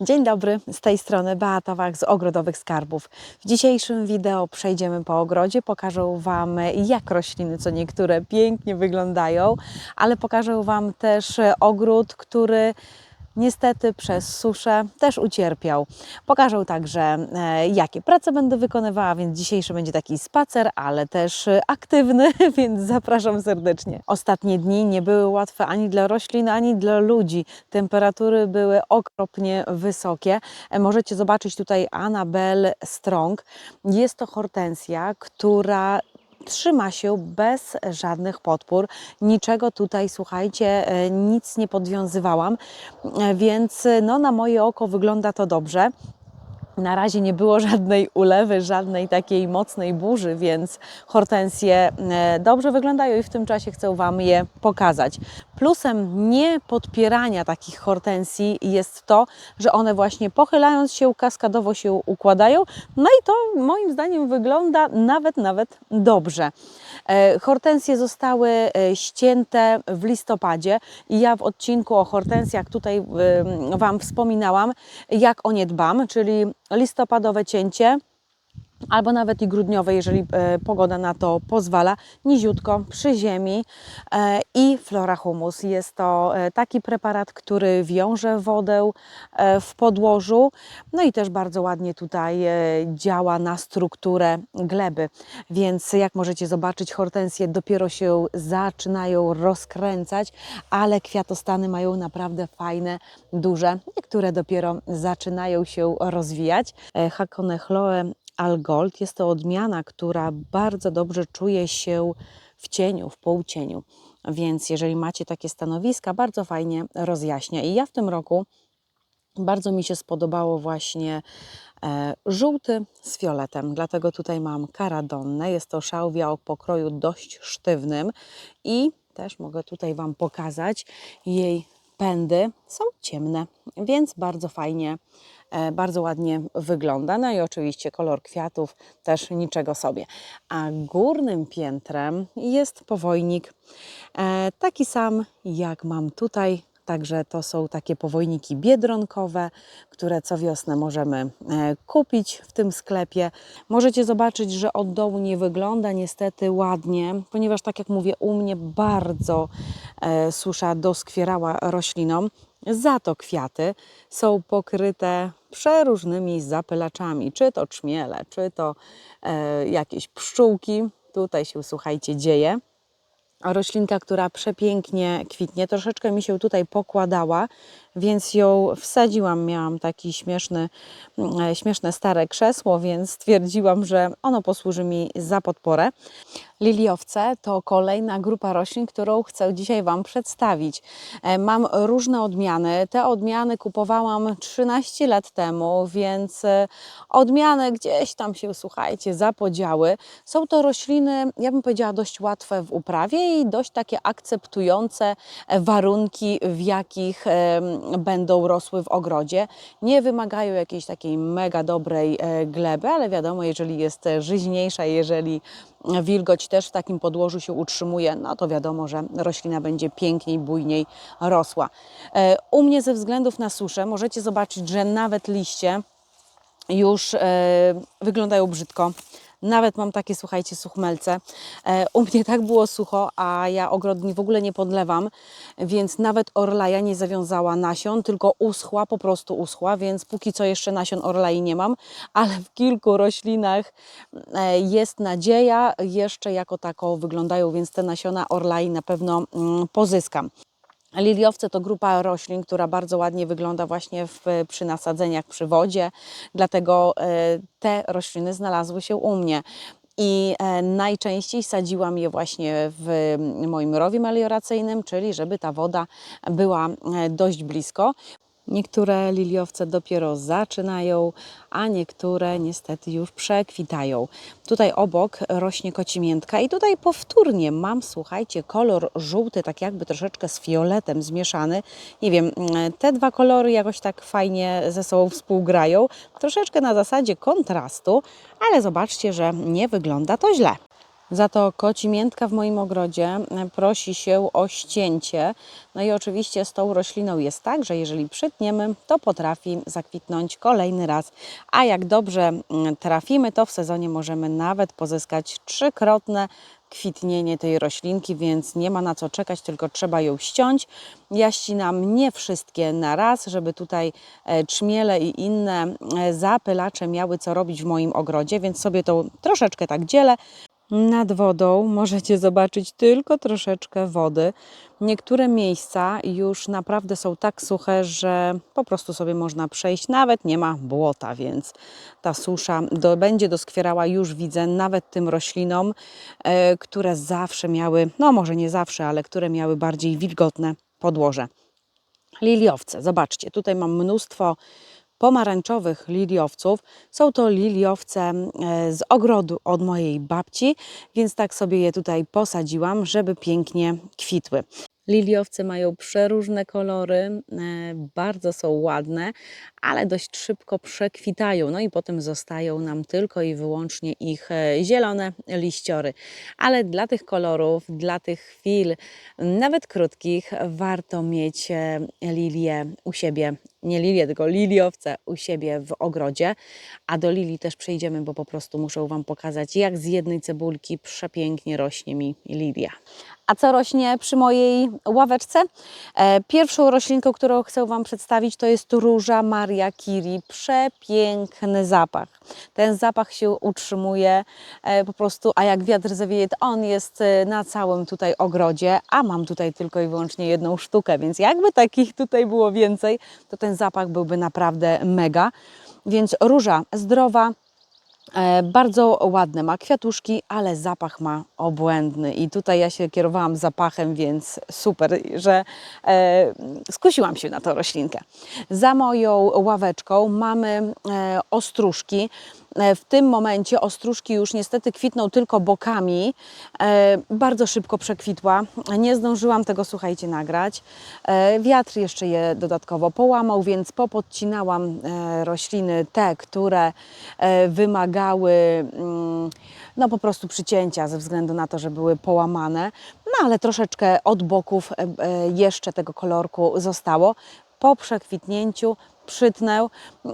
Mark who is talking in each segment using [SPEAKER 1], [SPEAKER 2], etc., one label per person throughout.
[SPEAKER 1] Dzień dobry, z tej strony Beata Wach z Ogrodowych Skarbów. W dzisiejszym wideo przejdziemy po ogrodzie, pokażę Wam jak rośliny, co niektóre pięknie wyglądają, ale pokażę Wam też ogród, który niestety przez suszę też ucierpiał. Pokażę także, e, jakie prace będę wykonywała, więc dzisiejszy będzie taki spacer, ale też aktywny, więc zapraszam serdecznie. Ostatnie dni nie były łatwe ani dla roślin, ani dla ludzi. Temperatury były okropnie wysokie. E, Możecie zobaczyć tutaj Annabelle Strong. Jest to hortensja, która trzyma się bez żadnych podpór. Niczego tutaj, słuchajcie, e, nic nie podwiązywałam, E, więc e, no, na moje oko wygląda to dobrze. Na razie nie było żadnej ulewy, żadnej takiej mocnej burzy, więc hortensje e, dobrze wyglądają i w tym czasie chcę Wam je pokazać. Plusem nie podpierania takich hortensji jest to, że one właśnie pochylając się kaskadowo się układają. No i to moim zdaniem wygląda nawet, nawet dobrze. E, Hortensje zostały e, ścięte w listopadzie i ja w odcinku o hortensjach tutaj Wam wspominałam, jak o nie dbam, czyli listopadowe cięcie, albo nawet i grudniowe, jeżeli e, pogoda na to pozwala, niziutko przy ziemi e, i Flora Humus. Jest to e, taki preparat, który wiąże wodę w podłożu, no i też bardzo ładnie tutaj działa na strukturę gleby. Więc jak możecie zobaczyć, hortensje dopiero się zaczynają rozkręcać, ale kwiatostany mają naprawdę fajne, duże. Niektóre dopiero zaczynają się rozwijać. Hakone Chloe Algold jest to odmiana, która bardzo dobrze czuje się w cieniu, w półcieniu. Więc jeżeli macie takie stanowiska, bardzo fajnie rozjaśnia. I ja w tym roku bardzo mi się spodobało właśnie e, żółty z fioletem, dlatego tutaj mam karadonnę. Jest to szałwia o pokroju dość sztywnym i też mogę tutaj Wam pokazać jej pędy. Są ciemne, więc bardzo fajnie, bardzo ładnie wygląda. No i oczywiście kolor kwiatów też niczego sobie. A górnym piętrem jest powojnik, e, taki sam jak mam tutaj Także to są takie powojniki biedronkowe, które co wiosnę możemy e, kupić w tym sklepie. Możecie zobaczyć, że od dołu nie wygląda niestety ładnie, ponieważ tak jak mówię, u mnie bardzo e, susza doskwierała roślinom. Za to kwiaty są pokryte przeróżnymi zapylaczami, czy to czmiele, czy to e, jakieś pszczółki. Tutaj się, słuchajcie, dzieje roślinka, która przepięknie kwitnie. Troszeczkę mi się tutaj pokładała, więc ją wsadziłam. Miałam taki śmieszny, e, śmieszne stare krzesło, więc stwierdziłam, że ono posłuży mi za podporę. Liliowce to kolejna grupa roślin, którą chcę dzisiaj Wam przedstawić. E, Mam różne odmiany. Te odmiany kupowałam 13 lat temu, więc e, odmiany gdzieś tam się, słuchajcie, zapodziały. Są to rośliny, ja bym powiedziała, dość łatwe w uprawie i dość takie akceptujące warunki, w jakich będą rosły w ogrodzie. Nie wymagają jakiejś takiej mega dobrej e, gleby, ale wiadomo, jeżeli jest e, żyźniejsza, jeżeli wilgoć też w takim podłożu się utrzymuje, no to wiadomo, że roślina będzie piękniej, bujniej rosła. E, U mnie ze względów na suszę możecie zobaczyć, że nawet liście już wyglądają brzydko. Nawet mam takie, słuchajcie, suchmelce. E, u mnie tak było sucho, a ja ogrodni w ogóle nie podlewam, więc nawet orlaja nie zawiązała nasion, tylko uschła, po prostu uschła, więc póki co jeszcze nasion orlai nie mam, ale w kilku roślinach e, jest nadzieja, jeszcze jako tako wyglądają, więc te nasiona orlai na pewno mm, pozyskam. Liliowce to grupa roślin, która bardzo ładnie wygląda właśnie w, przy nasadzeniach przy wodzie, dlatego e, te rośliny znalazły się u mnie. I e, najczęściej sadziłam je właśnie w moim rowie melioracyjnym, czyli żeby ta woda była e, dość blisko. Niektóre liliowce dopiero zaczynają, a niektóre niestety już przekwitają. Tutaj obok rośnie kocimiętka i tutaj powtórnie mam, słuchajcie, kolor żółty, tak jakby troszeczkę z fioletem zmieszany. Nie wiem, mm, te dwa kolory jakoś tak fajnie ze sobą współgrają. Troszeczkę na zasadzie kontrastu, ale zobaczcie, że nie wygląda to źle. Za to kocimiętka w moim ogrodzie e, prosi się o ścięcie. No i oczywiście z tą rośliną jest tak, że jeżeli przytniemy, to potrafi zakwitnąć kolejny raz. A jak dobrze trafimy, to w sezonie możemy nawet pozyskać trzykrotne kwitnienie tej roślinki, więc nie ma na co czekać, tylko trzeba ją ściąć. Ja ścinam nie wszystkie na raz, żeby tutaj e, trzmiele i inne e, zapylacze miały co robić w moim ogrodzie, więc sobie to troszeczkę tak dzielę. Nad wodą możecie zobaczyć tylko troszeczkę wody. Niektóre miejsca już naprawdę są tak suche, że po prostu sobie można przejść. Nawet nie ma błota, więc ta susza do, będzie doskwierała już widzę nawet tym roślinom, e, które zawsze miały, no może nie zawsze, ale które miały bardziej wilgotne podłoże. Liliowce, zobaczcie, tutaj mam mnóstwo pomarańczowych liliowców. Są to liliowce e, z ogrodu od mojej babci, więc tak sobie je tutaj posadziłam, żeby pięknie kwitły. Liliowce mają przeróżne kolory, e, bardzo są ładne, ale dość szybko przekwitają. No i potem zostają nam tylko i wyłącznie ich e, zielone liściory. Ale dla tych kolorów, dla tych chwil, nawet krótkich, warto mieć e, lilię u siebie. Nie lilię, tylko liliowce u siebie w ogrodzie. A do lilii też przejdziemy, bo po prostu muszę Wam pokazać, jak z jednej cebulki przepięknie rośnie mi lilia. A co rośnie przy mojej ławeczce? E, Pierwszą roślinką, którą chcę Wam przedstawić, to jest róża Maria Kiri. Przepiękny zapach. Ten zapach się utrzymuje e, po prostu, a jak wiatr zawieje, to on jest e, na całym tutaj ogrodzie, a mam tutaj tylko i wyłącznie jedną sztukę, więc jakby takich tutaj było więcej, to ten zapach byłby naprawdę mega. Więc róża zdrowa, Bardzo ładne ma kwiatuszki, ale zapach ma obłędny. I tutaj ja się kierowałam zapachem, więc super, że e, skusiłam się na tą roślinkę. Za moją ławeczką mamy e, ostróżki. E, W tym momencie ostróżki już niestety kwitną tylko bokami. E, Bardzo szybko przekwitła. Nie zdążyłam tego, słuchajcie, nagrać. E, Wiatr jeszcze je dodatkowo połamał, więc popodcinałam e, rośliny te, które e, wymagały mm, no po prostu przycięcia ze względu na to, że były połamane. No ale troszeczkę od boków e, e, jeszcze tego kolorku zostało. Po przekwitnięciu przytnę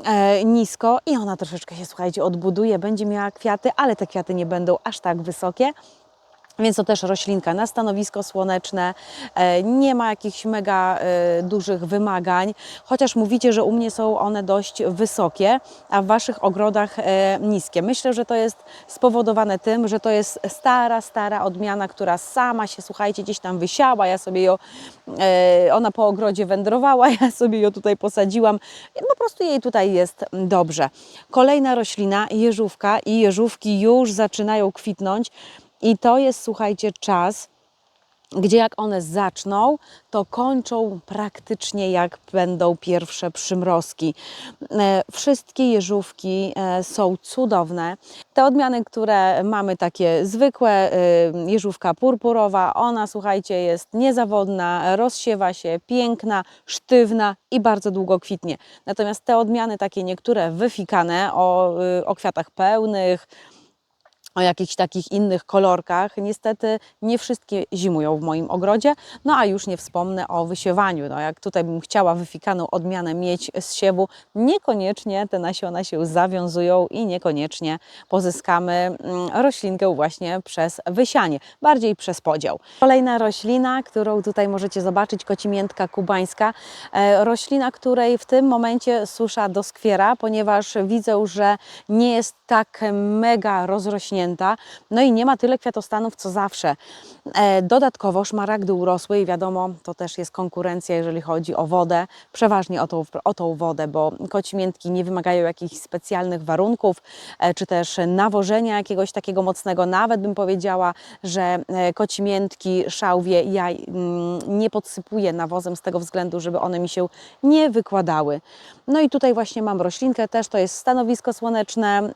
[SPEAKER 1] e, nisko i ona troszeczkę się, słuchajcie, odbuduje, będzie miała kwiaty, ale te kwiaty nie będą aż tak wysokie. Więc to też roślinka na stanowisko słoneczne, e, nie ma jakichś mega e, dużych wymagań, chociaż mówicie, że u mnie są one dość wysokie, a w Waszych ogrodach e, niskie. Myślę, że to jest spowodowane tym, że to jest stara, stara odmiana, która sama się, słuchajcie, gdzieś tam wysiała, ja sobie ją, ona po ogrodzie wędrowała, ja sobie ją tutaj posadziłam, po prostu jej tutaj jest dobrze. Kolejna roślina, jeżówka i jeżówki już zaczynają kwitnąć. I to jest, słuchajcie, czas, gdzie jak one zaczną, to kończą praktycznie jak będą pierwsze przymrozki. E, Wszystkie jeżówki e, są cudowne. Te odmiany, które mamy takie zwykłe, e, jeżówka purpurowa, ona słuchajcie jest niezawodna, rozsiewa się, piękna, sztywna i bardzo długo kwitnie. Natomiast te odmiany takie niektóre wyfikane o, y, o kwiatach pełnych, o jakichś takich innych kolorkach. Niestety nie wszystkie zimują w moim ogrodzie, no a już nie wspomnę o wysiewaniu. No jak tutaj bym chciała wyfikaną odmianę mieć z siewu, niekoniecznie te nasiona się zawiązują i niekoniecznie pozyskamy mm, roślinkę właśnie przez wysianie, bardziej przez podział. Kolejna roślina, którą tutaj możecie zobaczyć, kocimiętka kubańska. E, Roślina, której w tym momencie susza doskwiera, ponieważ widzę, że nie jest tak mega rozrośnięta, no i nie ma tyle kwiatostanów co zawsze. E, Dodatkowo szmaragdy urosły i wiadomo, to też jest konkurencja, jeżeli chodzi o wodę, przeważnie o tą, o tą wodę, bo kocimiętki nie wymagają jakichś specjalnych warunków, e, czy też nawożenia jakiegoś takiego mocnego. Nawet bym powiedziała, że e, kocimiętki, szałwie ja mm, nie podsypuję nawozem z tego względu, żeby one mi się nie wykładały. No i tutaj właśnie mam roślinkę, też to jest stanowisko słoneczne,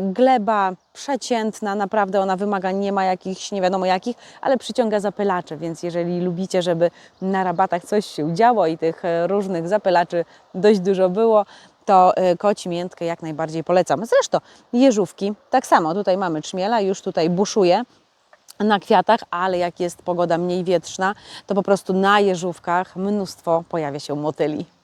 [SPEAKER 1] gleba przeciętna, naprawdę ona wymaga, nie ma jakichś nie wiadomo jakich, ale przyciąga zapylacze, więc jeżeli lubicie, żeby na rabatach coś się działo i tych e, różnych zapylaczy dość dużo było, to e, koci miętkę jak najbardziej polecam. Zresztą jeżówki, tak samo, tutaj mamy trzmiela, już tutaj buszuje, na kwiatach, ale jak jest pogoda mniej wietrzna, to po prostu na jeżówkach mnóstwo pojawia się motyli.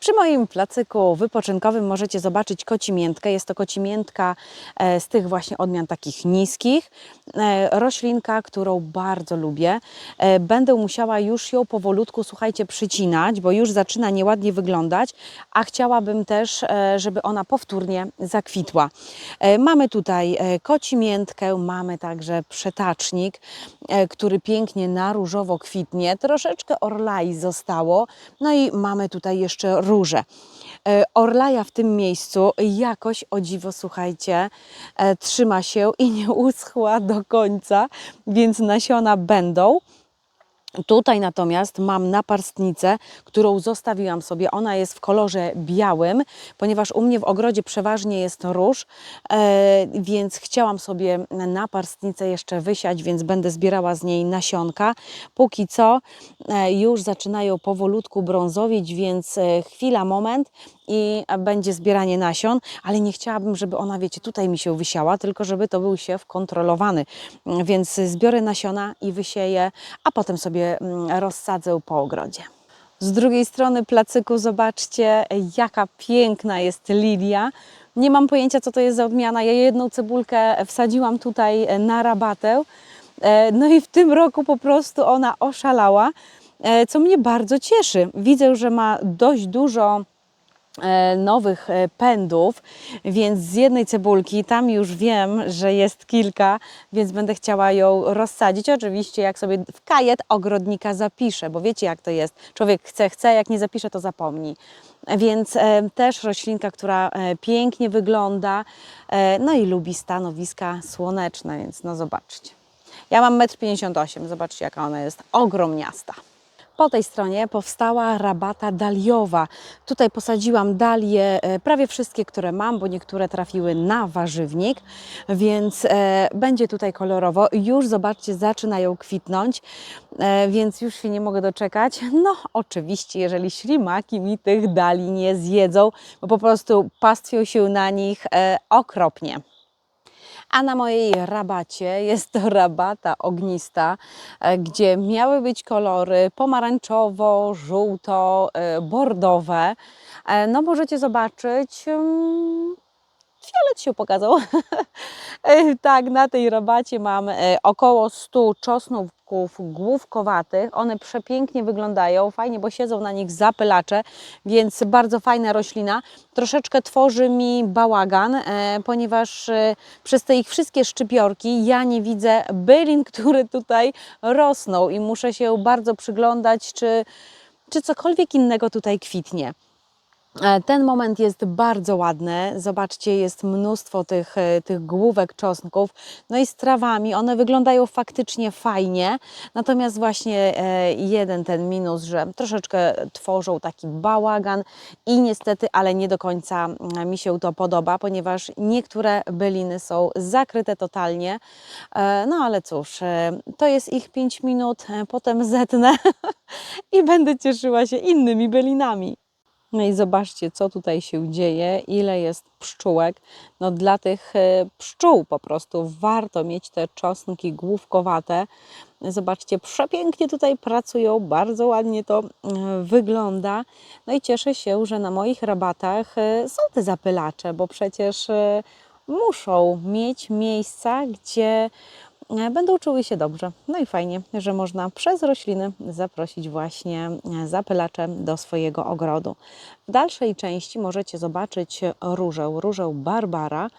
[SPEAKER 1] Przy moim placyku wypoczynkowym możecie zobaczyć kocimiętkę. Jest to kocimiętka e, z tych właśnie odmian takich niskich. E, Roślinka, którą bardzo lubię. E, Będę musiała już ją powolutku, słuchajcie, przycinać, bo już zaczyna nieładnie wyglądać, a chciałabym też, żeby ona powtórnie zakwitła. Mamy tutaj kocimiętkę, mamy także przetacznik, który pięknie na różowo kwitnie. Troszeczkę orlai zostało. No i mamy tutaj jeszcze róże. E, Orlaja w tym miejscu jakoś o dziwo, słuchajcie, e, trzyma się i nie uschła do końca, więc nasiona będą. Tutaj natomiast mam naparstnicę, którą zostawiłam sobie. Ona jest w kolorze białym, ponieważ u mnie w ogrodzie przeważnie jest róż, e, więc chciałam sobie naparstnicę jeszcze wysiać, więc będę zbierała z niej nasionka. Póki co e, już zaczynają powolutku brązowieć, więc e, chwila, moment i będzie zbieranie nasion, ale nie chciałabym, żeby ona, wiecie, tutaj mi się wysiała, tylko żeby to był siew kontrolowany. Więc zbiorę nasiona i wysieję, a potem sobie mm, rozsadzę po ogrodzie. Z drugiej strony placyku zobaczcie, jaka piękna jest lilia. Nie mam pojęcia, co to jest za odmiana. Ja jedną cebulkę wsadziłam tutaj na rabatę. E, No i w tym roku po prostu ona oszalała, e, co mnie bardzo cieszy. Widzę, że ma dość dużo e, nowych e, pędów, więc z jednej cebulki tam już wiem, że jest kilka, więc będę chciała ją rozsadzić. Oczywiście, jak sobie w kajet ogrodnika zapiszę, bo wiecie, jak to jest. Człowiek chce, chce, jak nie zapisze, to zapomni. Więc e, też roślinka, która e, pięknie wygląda, e, no i lubi stanowiska słoneczne, więc no zobaczcie. Ja mam 1,58 m, zobaczcie jaka ona jest ogromniasta. Po tej stronie powstała rabata daliowa. Tutaj posadziłam dalie, e, prawie wszystkie, które mam, bo niektóre trafiły na warzywnik, więc e, będzie tutaj kolorowo. Już zobaczcie, zaczynają kwitnąć, e, więc już się nie mogę doczekać. No, oczywiście, jeżeli ślimaki mi tych dali nie zjedzą, bo po prostu pastwią się na nich okropnie. A na mojej rabacie jest to rabata ognista, e, gdzie miały być kolory pomarańczowo, żółto, e, bordowe. E, No możecie zobaczyć, mm, fiolet się pokazał. Tak, na tej rabacie mam około 100 główkowatych. One przepięknie wyglądają, fajnie, bo siedzą na nich zapylacze, więc bardzo fajna roślina. Troszeczkę tworzy mi bałagan, e, ponieważ e, przez te ich wszystkie szczypiorki ja nie widzę bylin, które tutaj rosną i muszę się bardzo przyglądać, czy, czy cokolwiek innego tutaj kwitnie. E, Ten moment jest bardzo ładny. Zobaczcie, jest mnóstwo tych, e, tych główek czosnków. No i z trawami one wyglądają faktycznie fajnie. Natomiast właśnie e, jeden ten minus, że troszeczkę tworzą taki bałagan i niestety, ale nie do końca mm, mi się to podoba, ponieważ niektóre byliny są zakryte totalnie. No ale cóż, to jest ich 5 minut, potem zetnę i będę cieszyła się innymi bylinami. No i zobaczcie, co tutaj się dzieje, ile jest pszczółek. No dla tych e, pszczół po prostu warto mieć te czosnki główkowate. Zobaczcie, przepięknie tutaj pracują, bardzo ładnie to e, wygląda. No i cieszę się, że na moich rabatach e, są te zapylacze, bo przecież muszą mieć miejsca, gdzie będą czuły się dobrze. No i fajnie, że można przez rośliny zaprosić właśnie e, zapylacze do swojego ogrodu. W dalszej części możecie zobaczyć różę, różę Barbara.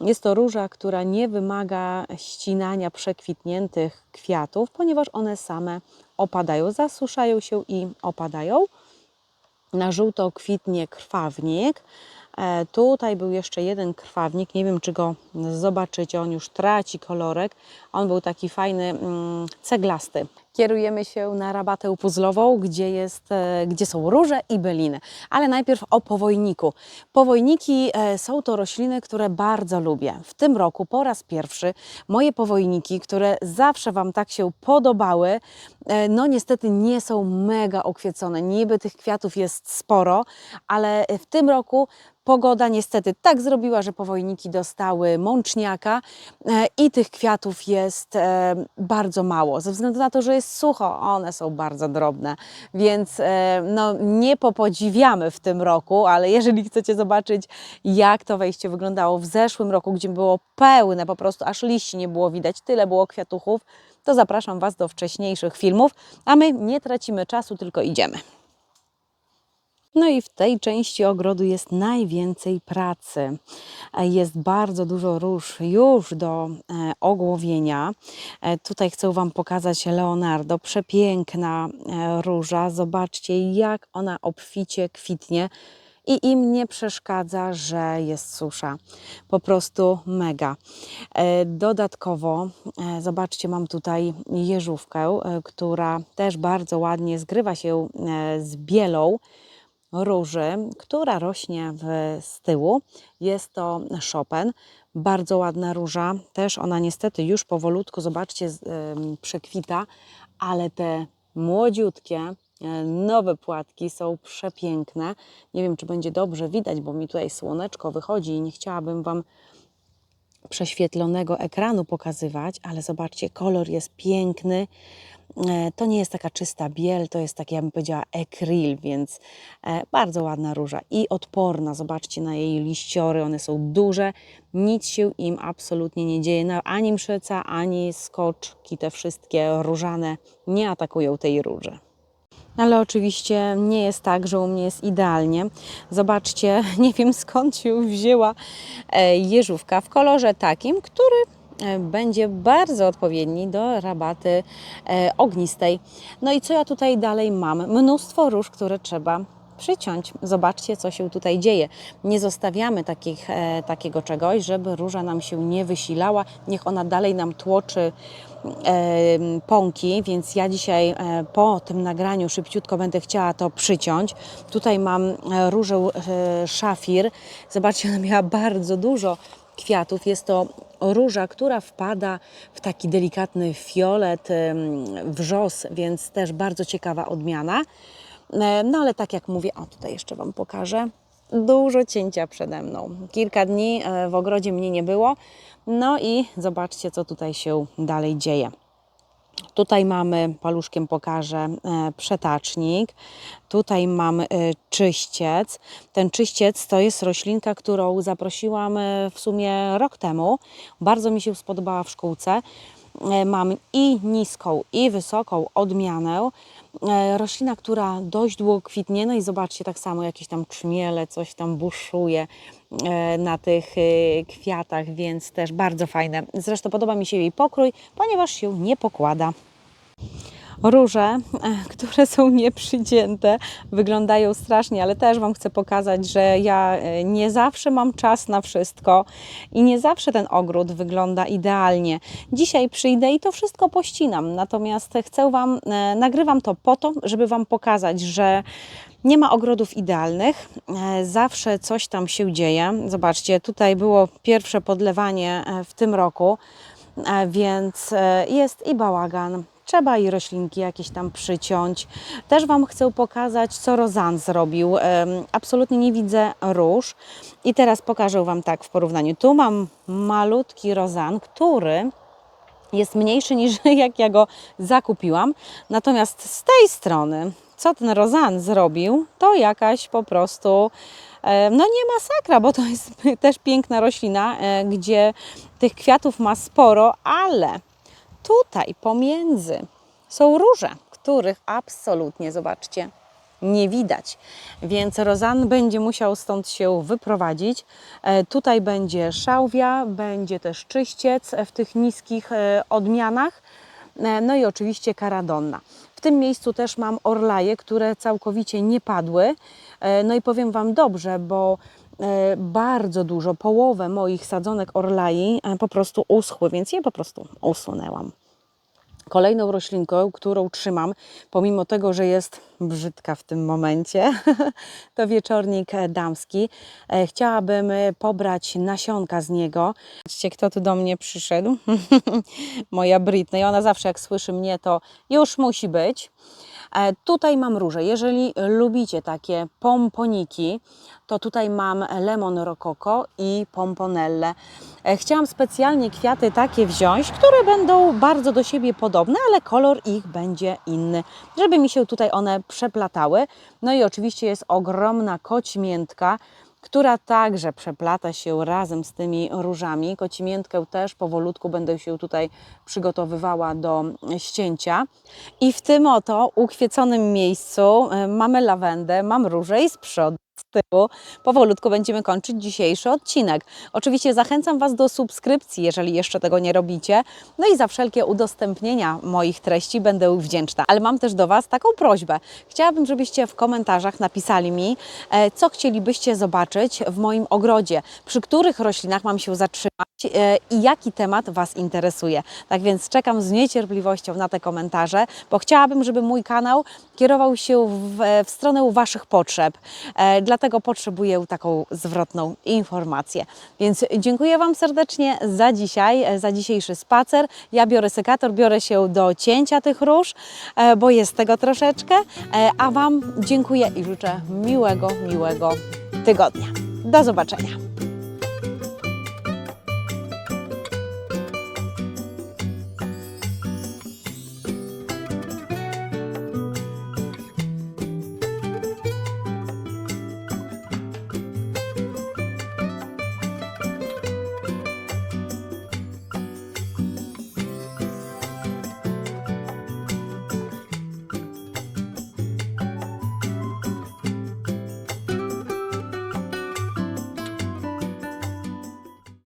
[SPEAKER 1] Jest to róża, która nie wymaga ścinania przekwitniętych kwiatów, ponieważ one same opadają, zasuszają się i opadają. Na żółto kwitnie krwawnik. E, Tutaj był jeszcze jeden krwawnik, nie wiem czy go zobaczycie, on już traci kolorek. On był taki fajny, mm, ceglasty. Kierujemy się na rabatę puzzlową, gdzie, jest, e, gdzie są róże i byliny. Ale najpierw o powojniku. Powojniki e, są to rośliny, które bardzo lubię. W tym roku po raz pierwszy moje powojniki, które zawsze Wam tak się podobały, e, no niestety nie są mega okwiecone. Niby tych kwiatów jest sporo, ale w tym roku Pogoda niestety tak zrobiła, że powojniki dostały mączniaka e, i tych kwiatów jest e, bardzo mało. Ze względu na to, że jest sucho, one są bardzo drobne, więc e, no, nie popodziwiamy w tym roku, ale jeżeli chcecie zobaczyć, jak to wejście wyglądało w zeszłym roku, gdzie było pełne, po prostu aż liści nie było widać, tyle było kwiatuchów, to zapraszam Was do wcześniejszych filmów, a my nie tracimy czasu, tylko idziemy. No i w tej części ogrodu jest najwięcej pracy. E, Jest bardzo dużo róż już do e, ogłowienia. E, Tutaj chcę Wam pokazać Leonardo. Przepiękna róża. Zobaczcie, jak ona obficie kwitnie. I im nie przeszkadza, że jest susza. Po prostu mega. Dodatkowo, zobaczcie, mam tutaj jeżówkę, która też bardzo ładnie zgrywa się z bielą róży, która rośnie w, z tyłu. Jest to Chopin. Bardzo ładna róża. Też ona niestety już powolutku, zobaczcie, przekwita, ale te młodziutkie, e, nowe płatki są przepiękne. Nie wiem, czy będzie dobrze widać, bo mi tutaj słoneczko wychodzi i nie chciałabym Wam prześwietlonego ekranu pokazywać, ale zobaczcie, kolor jest piękny. E, To nie jest taka czysta biel, to jest tak, ja bym powiedziała, ekryl, więc e, bardzo ładna róża i odporna. Zobaczcie na jej liściory, one są duże, nic się im absolutnie nie dzieje. Ani mszyca, ani skoczki, te wszystkie różane nie atakują tej róży. Ale oczywiście nie jest tak, że u mnie jest idealnie. Zobaczcie, nie wiem skąd się wzięła e, jeżówka w kolorze takim, który będzie bardzo odpowiedni do rabaty e, ognistej. No i co ja tutaj dalej mam? Mnóstwo róż, które trzeba przyciąć. Zobaczcie, co się tutaj dzieje. Nie zostawiamy takich, e, takiego czegoś, żeby róża nam się nie wysilała. Niech ona dalej nam tłoczy e, pąki, więc ja dzisiaj e, po tym nagraniu szybciutko będę chciała to przyciąć. Tutaj mam e, różę e, szafir. Zobaczcie, ona miała bardzo dużo kwiatów. Jest to róża, która wpada w taki delikatny fiolet, wrzos, więc też bardzo ciekawa odmiana. No ale tak jak mówię, o tutaj jeszcze Wam pokażę. Dużo cięcia przede mną. Kilka dni e, w ogrodzie mnie nie było. No i zobaczcie, co tutaj się dalej dzieje. Tutaj mamy, paluszkiem pokażę, e, przetacznik. Tutaj mamy e, czyściec. Ten czyściec to jest roślinka, którą zaprosiłam e, w sumie rok temu. Bardzo mi się spodobała w szkółce. E, Mam i niską, i wysoką odmianę. E, Roślina, która dość długo kwitnie, no i zobaczcie, tak samo jakieś tam czmiele, coś tam buszuje e, na tych kwiatach, więc też bardzo fajne. Zresztą podoba mi się jej pokrój, ponieważ się nie pokłada. Róże, e, które są nieprzycięte, wyglądają strasznie, ale też Wam chcę pokazać, że ja e, nie zawsze mam czas na wszystko i nie zawsze ten ogród wygląda idealnie. Dzisiaj przyjdę i to wszystko pościnam, natomiast chcę Wam, e, nagrywam to po to, żeby Wam pokazać, że nie ma ogrodów idealnych, zawsze coś tam się dzieje. Zobaczcie, tutaj było pierwsze podlewanie w tym roku, więc jest i bałagan. Trzeba i roślinki jakieś tam przyciąć. Też Wam chcę pokazać, co Rozan zrobił. Absolutnie nie widzę róż. I teraz pokażę Wam tak w porównaniu. Tu mam malutki Rozan, który jest mniejszy niż jak ja go zakupiłam. Natomiast z tej strony, co ten Rozan zrobił, to jakaś po prostu, no nie masakra, bo to jest też piękna roślina, e, gdzie tych kwiatów ma sporo, ale tutaj pomiędzy są róże, których absolutnie, zobaczcie, nie widać. Więc Rozan będzie musiał stąd się wyprowadzić. E, Tutaj będzie szałwia, będzie też czyściec w tych niskich e, odmianach. E, No i oczywiście karadonna. W tym miejscu też mam orlaje, które całkowicie nie padły. No i powiem Wam dobrze, bo bardzo dużo, połowę moich sadzonek orlai e, po prostu uschły, więc je po prostu usunęłam. Kolejną roślinką, którą trzymam, pomimo tego, że jest brzydka w tym momencie, to wieczornik e, damski. E, Chciałabym e, pobrać nasionka z niego. Zobaczcie, kto tu do mnie przyszedł. Moja Britney. Ona zawsze jak słyszy mnie, to już musi być. E, Tutaj mam róże. Jeżeli lubicie takie pomponiki, to tutaj mam lemon rococo i pomponelle. E, Chciałam specjalnie kwiaty takie wziąć, które będą bardzo do siebie podobne, ale kolor ich będzie inny, żeby mi się tutaj one przeplatały. No i oczywiście jest ogromna kocimiętka, która także przeplata się razem z tymi różami. Kocimiętkę też powolutku będę się tutaj przygotowywała do ścięcia. I w tym oto ukwieconym miejscu e, mamy lawendę, mam róże i z przodu. Tyłu powolutku będziemy kończyć dzisiejszy odcinek. Oczywiście zachęcam Was do subskrypcji, jeżeli jeszcze tego nie robicie. No i za wszelkie udostępnienia moich treści będę wdzięczna. Ale mam też do Was taką prośbę. Chciałabym, żebyście w komentarzach napisali mi, e, co chcielibyście zobaczyć w moim ogrodzie, przy których roślinach mam się zatrzymać e, i jaki temat Was interesuje. Tak więc czekam z niecierpliwością na te komentarze, bo chciałabym, żeby mój kanał kierował się w, w stronę Waszych potrzeb. Dlatego potrzebuję taką zwrotną informację. Więc dziękuję Wam serdecznie za dzisiaj, e, za dzisiejszy spacer. Ja biorę sekator, biorę się do cięcia tych róż, e, bo jest tego troszeczkę. E, A Wam dziękuję i życzę miłego, miłego tygodnia. Do zobaczenia.